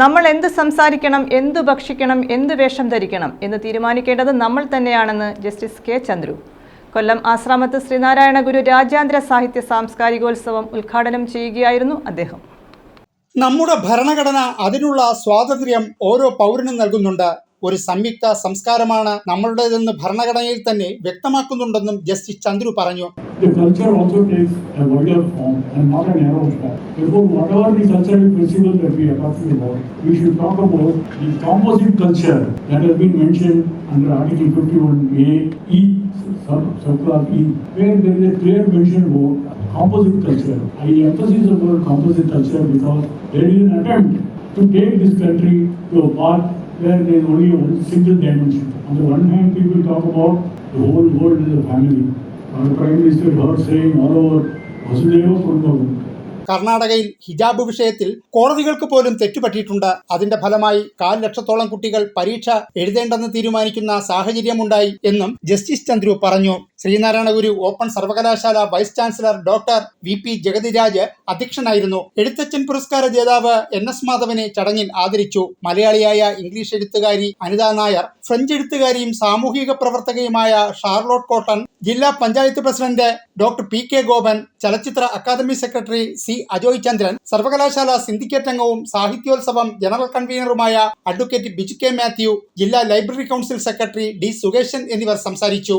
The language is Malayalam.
നമ്മൾ എന്ത് സംസാരിക്കണം എന്ത് ഭക്ഷിക്കണം എന്ത് വേഷം ധരിക്കണം എന്ന് തീരുമാനിക്കേണ്ടത് നമ്മൾ തന്നെയാണെന്ന് ജസ്റ്റിസ് കെ ചന്ദ്രു. കൊല്ലം ആശ്രാമത്ത് ശ്രീനാരായണ ഗുരു രാജ്യാന്തര സാഹിത്യ സാംസ്കാരികോത്സവം ഉദ്ഘാടനം ചെയ്യുകയായിരുന്നു അദ്ദേഹം. നമ്മുടെ ഭരണഘടന അതിനുള്ള സ്വാതന്ത്ര്യം ഓരോ പൗരനും നൽകുന്നുണ്ട്. ഒരു സംയുക്ത സംസ്കാരമാണ് നമ്മളുടേതെന്ന് ഭരണഘടനയിൽ തന്നെ വ്യക്തമാക്കുന്നുണ്ടെന്നും ജസ്റ്റിസ് ചന്ദ്രു പറഞ്ഞു. The culture also takes a wider form and not a narrow form. Therefore, whatever the cultural principle that we are talking about, we should talk about the composite culture that has been mentioned under Article 51A, E, sub, subclause E, where there is a clear mention about composite culture. I emphasize about composite culture because there is an attempt to take this country to a path where there is only one single dimension. On the one hand, people talk about the whole world is a family. കർണാടകയിൽ ഹിജാബ് വിഷയത്തിൽ കോടതികൾക്ക് പോലും തെറ്റുപറ്റിയിട്ടുണ്ട്. അതിന്റെ ഫലമായി കാൽ ലക്ഷത്തോളം കുട്ടികൾ പരീക്ഷ എഴുതേണ്ടെന്ന് തീരുമാനിക്കുന്ന സാഹചര്യമുണ്ടായി എന്നും ജസ്റ്റിസ് ചന്ദ്രു പറഞ്ഞു. ശ്രീനാരായണ ഗുരു ഓപ്പൺ സർവകലാശാല vice chancellor doctor V P Jagathiraj അധ്യക്ഷനായിരുന്നു. എഴുത്തച്ഛൻ പുരസ്കാര ജേതാവ് എൻ എസ് മാധവനെ ചടങ്ങിൽ ആദരിച്ചു. മലയാളിയായ ഇംഗ്ലീഷ് എഴുത്തുകാരി അനിത നായർ ഫ്രഞ്ച് എഴുത്തുകാരിയും സാമൂഹിക പ്രവർത്തകയുമായ ഷാർലോട്ട് കോട്ടൺ ജില്ലാ panchayat president doctor P K Gopan ചലച്ചിത്ര academy secretary C Ajoy Chandran സർവകലാശാല സിൻഡിക്കേറ്റ് അംഗവും സാഹിത്യോത്സവം ജനറൽ കൺവീനറുമായ അഡ്വക്കേറ്റ് ബിജു കെ മാത്യു ജില്ലാ library council secretary D Sukeshan എന്നിവർ സംസാരിച്ചു.